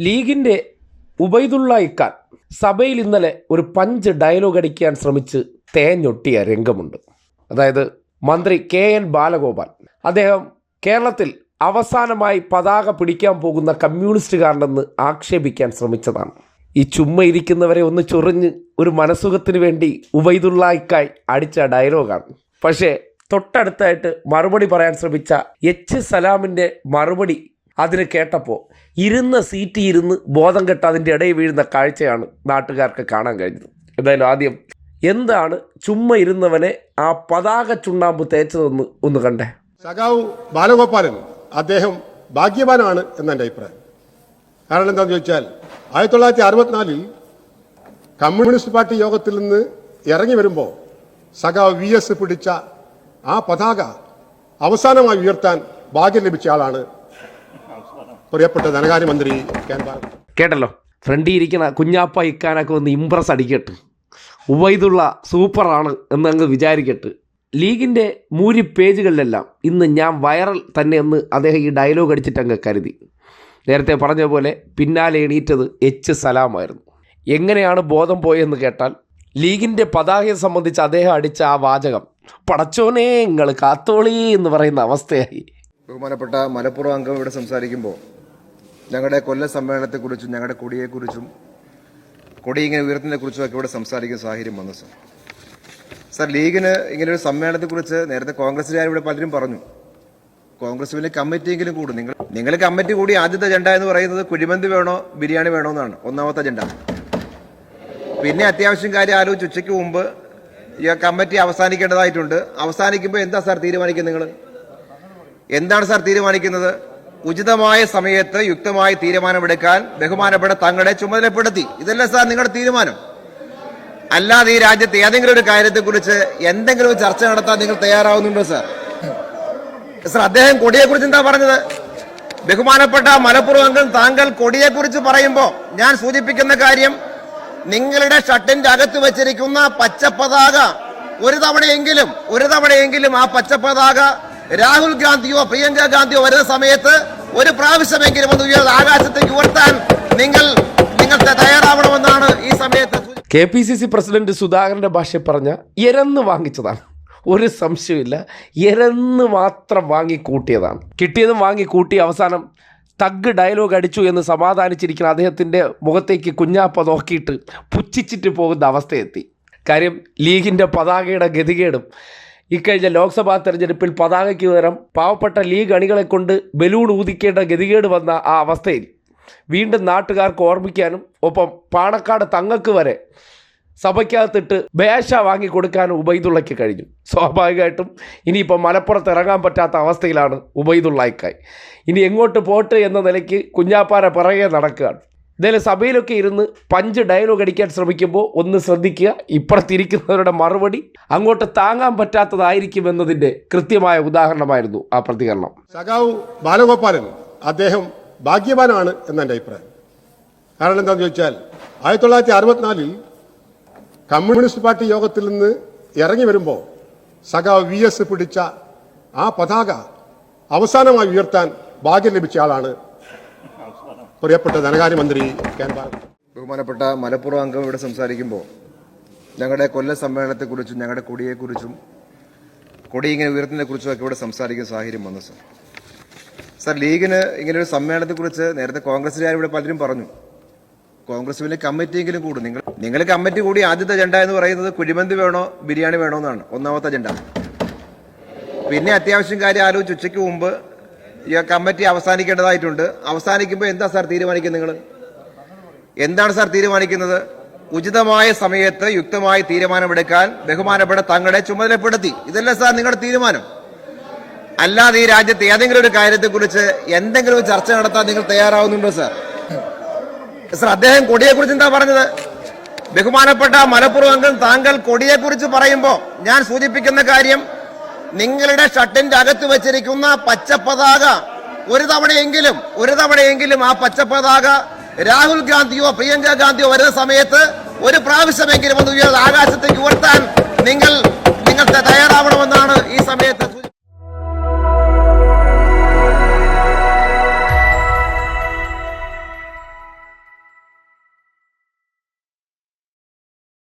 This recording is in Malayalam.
ലീഗിന്റെ ഉബൈദുള്ള ഇക്കാൻ സഭയിൽ ഇന്നലെ ഒരു പഞ്ച് ഡയലോഗ് അടിക്കാൻ ശ്രമിച്ച് തേഞ്ഞൊട്ടിയ രംഗമുണ്ട്. അതായത് മന്ത്രി കെ എൻ ബാലഗോപാൽ. അദ്ദേഹം കേരളത്തിൽ അവസാനമായി പതാക പിടിക്കാൻ പോകുന്ന കമ്മ്യൂണിസ്റ്റുകാരനെന്ന് ആക്ഷേപിക്കാൻ ശ്രമിച്ചതാണ്. ഈ ചുമ്മ ഇരിക്കുന്നവരെ ഒന്ന് ചൊറിഞ്ഞ് ഒരു മനസുഖത്തിന് വേണ്ടി ഉബൈദുള്ള ഇക്കായി അടിച്ച ഡയലോഗാണ് പക്ഷേ തൊട്ടടുത്തായിട്ട് മറുപടി പറയാൻ ശ്രമിച്ച എച്ച് സലാമിന്റെ മറുപടി അതിന് കേട്ടപ്പോൾ ഇരുന്ന സീറ്റ് ഇരുന്ന് ബോധം കെട്ട അതിന്റെ ഇടയിൽ വീഴുന്ന കാഴ്ചയാണ് നാട്ടുകാർക്ക് കാണാൻ കഴിഞ്ഞത്. എന്തായാലും ആദ്യം എന്താണ് ചുമ്മ ഇരുന്നവനെ ആ പതാക ചുണ്ണാമ്പ് തേച്ചതെന്ന് ഒന്ന് കണ്ടേ. സഖാവ് ബാലഗോപാലൻ അദ്ദേഹം ഭാഗ്യവാനാണ് എന്നെന്റെ അഭിപ്രായം. കാരണം എന്താണെന്ന് ചോദിച്ചാൽ ആയിരത്തി തൊള്ളായിരത്തി അറുപത്തിനാലിൽ കമ്മ്യൂണിസ്റ്റ് പാർട്ടി യോഗത്തിൽ നിന്ന് ഇറങ്ങി വരുമ്പോൾ സഖാവ് വി എസ് പിടിച്ച ആ പതാക അവസാനമായി ഉയർത്താൻ ഭാഗ്യം ലഭിച്ച ആളാണ് പ്രിയപ്പെട്ട ധനകാര്യമന്ത്രി കേട്ടല്ലോ. ഫ്രണ്ടി ഇരിക്കുന്ന കുഞ്ഞാപ്പ ഇക്കാനൊക്കെ ഒന്ന് ഇമ്പ്രസ് അടിക്കട്ട്. ഉവൈദുള്ള സൂപ്പറാണ് എന്ന് അങ്ങ് വിചാരിക്കട്ട്. ലീഗിന്റെ മൂരി പേജുകളിലെല്ലാം ഇന്ന് ഞാൻ വൈറൽ തന്നെ എന്ന് അദ്ദേഹം ഈ ഡയലോഗ് അടിച്ചിട്ട് അങ്ങ് കരുതി. നേരത്തെ പറഞ്ഞ പോലെ പിന്നാലെ എണീറ്റത് എച്ച് സലാമായിരുന്നു. എങ്ങനെയാണ് ബോധം പോയെന്ന് കേട്ടാൽ ലീഗിന്റെ പതാകയെ സംബന്ധിച്ച് അദ്ദേഹം അടിച്ച ആ വാചകം പടച്ചോനെ നിങ്ങൾ കാത്തോളി എന്ന് പറയുന്ന അവസ്ഥയായി. ബഹുമാനപ്പെട്ട മലപ്പുറം അംഗം ഇവിടെ സംസാരിക്കുമ്പോൾ ഞങ്ങളുടെ കൊല്ല സമ്മേളനത്തെക്കുറിച്ചും ഞങ്ങളുടെ കൊടിയെക്കുറിച്ചും കൊടി ഇങ്ങനെ ഉയർത്തുന്നതിനെക്കുറിച്ചും ഒക്കെ ഇവിടെ സംസാരിക്കുന്ന സാഹചര്യം വന്നു സർ. സർ ലീഗിന് ഇങ്ങനെ ഒരു സമ്മേളനത്തെക്കുറിച്ച് നേരത്തെ കോൺഗ്രസ്സുകാർ ഇവിടെ പലരും പറഞ്ഞു. കോൺഗ്രസ് വലിയ കമ്മിറ്റിയെങ്കിലും കൂടും. നിങ്ങൾ നിങ്ങൾ കമ്മിറ്റി കൂടി ആദ്യത്തെ അജണ്ട എന്ന് പറയുന്നത് കുഴിമന്തി വേണോ ബിരിയാണി വേണോ എന്നാണ് ഒന്നാമത്തെ അജണ്ട. പിന്നെ അത്യാവശ്യം കാര്യം ആലോചിച്ച് ഉച്ചയ്ക്ക് മുമ്പ് ഈ കമ്മിറ്റി അവസാനിക്കേണ്ടതായിട്ടുണ്ട്. അവസാനിക്കുമ്പോൾ എന്താ സാർ തീരുമാനിക്കുന്നത് നിങ്ങൾ? എന്താണ് സാർ തീരുമാനിക്കുന്നത്? ഉചിതമായ സമയത്ത് യുക്തമായ തീരുമാനമെടുക്കാൻ ബഹുമാനപ്പെട്ട തങ്ങളെ ചുമതലപ്പെടുത്തി. ഇതല്ല സാർ നിങ്ങളുടെ തീരുമാനം? അല്ലാതെ ഈ രാജ്യത്ത് ഏതെങ്കിലും ഒരു കാര്യത്തെക്കുറിച്ച് എന്തെങ്കിലും ചർച്ച നടത്താൻ നിങ്ങൾ തയ്യാറാവുന്നുണ്ടോ സാർ? സാർ അദ്ദേഹം കൊടിയെക്കുറിച്ച് എന്താ പറഞ്ഞത്? ബഹുമാനപ്പെട്ട മലപ്പുറം അംഗം താങ്കൾ കൊടിയെക്കുറിച്ച് പറയുമ്പോൾ ഞാൻ സൂചിപ്പിക്കുന്ന കാര്യം നിങ്ങളുടെ ഷട്ടിന്റെ അകത്ത് വെച്ചിരിക്കുന്ന പതാക ഒരു തവണയെങ്കിലും ഒരു തവണയെങ്കിലും ആ പച്ചപ്പതാക രാഹുൽ ഗാന്ധിയോ പ്രിയങ്ക ഗാന്ധിയോ വരുന്ന സമയത്ത് ഒരു പ്രാവശ്യമെങ്കിലും ഒന്ന് ഉയർന്ന ആകാശത്തേക്ക് ഉയർത്താൻ നിങ്ങൾ നിങ്ങൾ തയ്യാറാവണമെന്നാണ് ഈ സമയത്ത് K P C C president സുധാകരന്റെ ഭാഷ പറഞ്ഞ എരന്ന് വാങ്ങിച്ചതാണ്. ഒരു സംശയമില്ല എരന്ന് മാത്രം വാങ്ങി കൂട്ടിയതാണ്. കിട്ടിയതും വാങ്ങി കൂട്ടി അവസാനം തഗ് ഡയലോഗ് അടിച്ചു എന്ന് സമാധാനിച്ചിരിക്കുന്ന അദ്ദേഹത്തിന്റെ മുഖത്തേക്ക് കുഞ്ഞാപ്പ നോക്കിയിട്ട് പുച്ഛിച്ചിട്ട് പോകുന്ന അവസ്ഥയെത്തി. കാര്യം ലീഗിന്റെ പതാകയുടെ ഗതികേടും ഇക്കഴിഞ്ഞ ലോക്സഭാ തെരഞ്ഞെടുപ്പിൽ പതാകയ്ക്ക് പകരം പാവപ്പെട്ട ലീഗ് അണികളെ കൊണ്ട് ബലൂൺ ഊതിക്കേണ്ട ഗതികേട് വന്ന ആ അവസ്ഥയിൽ വീണ്ടും നാട്ടുകാർക്ക് ഓർമ്മിക്കാനും ഒപ്പം പാണക്കാട് തങ്ങക്ക് വരെ സഭയ്ക്കകത്തിട്ട് ബേശ വാങ്ങിക്കൊടുക്കാനും ഉബൈദുള്ളയ്ക്ക് കഴിഞ്ഞു. സ്വാഭാവികമായിട്ടും ഇനിയിപ്പോൾ മലപ്പുറത്ത് ഇറങ്ങാൻ പറ്റാത്ത അവസ്ഥയിലാണ് ഉബൈദുള്ളയ്ക്കായി ഇനി എങ്ങോട്ട് പോട്ടെ എന്ന നിലയ്ക്ക് കുഞ്ഞാപ്പാറ പിറകെ നടക്കുകയാണ്. എന്തായാലും സഭയിലൊക്കെ ഇരുന്ന് പഞ്ച് ഡയലോഗ് അടിക്കാൻ ശ്രമിക്കുമ്പോൾ ഒന്ന് ശ്രദ്ധിക്കുക. ഇപ്പുറത്തിരിക്കുന്നവരുടെ മറുപടി അങ്ങോട്ട് താങ്ങാൻ പറ്റാത്തതായിരിക്കും എന്നതിന്റെ കൃത്യമായ ഉദാഹരണമായിരുന്നു ആ പ്രതികരണം. സഖാവ് ബാലഗോപാലൻ അദ്ദേഹം ഭാഗ്യവാനാണ് എന്നെന്റെ അഭിപ്രായം. കാരണം എന്താണെന്ന് ചോദിച്ചാൽ ആയിരത്തി തൊള്ളായിരത്തി അറുപത്തിനാലിൽ കമ്മ്യൂണിസ്റ്റ് പാർട്ടി യോഗത്തിൽ നിന്ന് ഇറങ്ങി വരുമ്പോൾ സഖാവ് വി എസ് പിടിച്ച ആ പതാക അവസാനമായി ഉയർത്താൻ ഭാഗ്യം ലഭിച്ച ആളാണ് പ്രിയപ്പെട്ട ധനകാര്യമന്ത്രി ബഹുമാനപ്പെട്ട മലപ്പുറം അംഗം ഇവിടെ സംസാരിക്കുമ്പോൾ ഞങ്ങളുടെ കൊല്ല സമ്മേളനത്തെക്കുറിച്ചും ഞങ്ങളുടെ കൊടിയെക്കുറിച്ചും കൊടി ഇങ്ങനെ ഉയർത്തുന്നതിനെക്കുറിച്ചും ഒക്കെ ഇവിടെ സംസാരിക്കുന്ന സാഹചര്യം വന്നു സർ. സർ ലീഗിന് ഇങ്ങനെ ഒരു സമ്മേളനത്തെക്കുറിച്ച് നേരത്തെ കോൺഗ്രസ്സുകാർ ഇവിടെ പലരും പറഞ്ഞു. കോൺഗ്രസ് വലിയ കമ്മിറ്റിയെങ്കിലും കൂടും. നിങ്ങൾ നിങ്ങൾ കമ്മിറ്റി കൂടി ആദ്യത്തെ അജണ്ട എന്ന് പറയുന്നത് കുഴിമന്തി വേണോ ബിരിയാണി വേണോ എന്നാണ്. ഒന്നാമത്തെ അജണ്ട. പിന്നെ അത്യാവശ്യം കാര്യം ആലോചിച്ച് ഉച്ചയ്ക്ക് മുമ്പ് ഈ കമ്മിറ്റി അവസാനിക്കേണ്ടതായിട്ടുണ്ട്. അവസാനിക്കുമ്പോൾ എന്താ സാർ തീരുമാനിക്കുന്നത് നിങ്ങൾ? എന്താണ് സാർ തീരുമാനിക്കുന്നത്? ഉചിതമായ സമയത്ത് യുക്തമായ തീരുമാനമെടുക്കാൻ ബഹുമാനപ്പെട്ട തങ്ങളെ ചുമതലപ്പെടുത്തി. ഇതല്ല സാർ നിങ്ങളുടെ തീരുമാനം? അല്ലാതെ ഈ രാജ്യത്ത് ഏതെങ്കിലും ഒരു കാര്യത്തെക്കുറിച്ച് എന്തെങ്കിലും ചർച്ച നടത്താൻ നിങ്ങൾ തയ്യാറാവുന്നുണ്ടോ സാർ? സാർ അദ്ദേഹം കൊടിയെക്കുറിച്ച് എന്താ പറഞ്ഞത്? ബഹുമാനപ്പെട്ട മലപ്പുറം അംഗം താങ്കൾ കൊടിയെക്കുറിച്ച് പറയുമ്പോൾ ഞാൻ സൂചിപ്പിക്കുന്ന കാര്യം നിങ്ങളുടെ ഷട്ടിന്റെ അകത്ത് വെച്ചിരിക്കുന്ന പച്ചപ്പതാക ഒരു തവണയെങ്കിലും ഒരു തവണയെങ്കിലും ആ പച്ചപ്പതാക രാഹുൽ ഗാന്ധിയോ പ്രിയങ്ക ഗാന്ധിയോ വരുന്ന സമയത്ത് ഒരു പ്രാവശ്യമെങ്കിലും ഒന്ന് ഉയർന്ന ആകാശത്തേക്ക് ഉയർത്താൻ നിങ്ങൾ നിങ്ങൾ തയ്യാറാവണമെന്നാണ്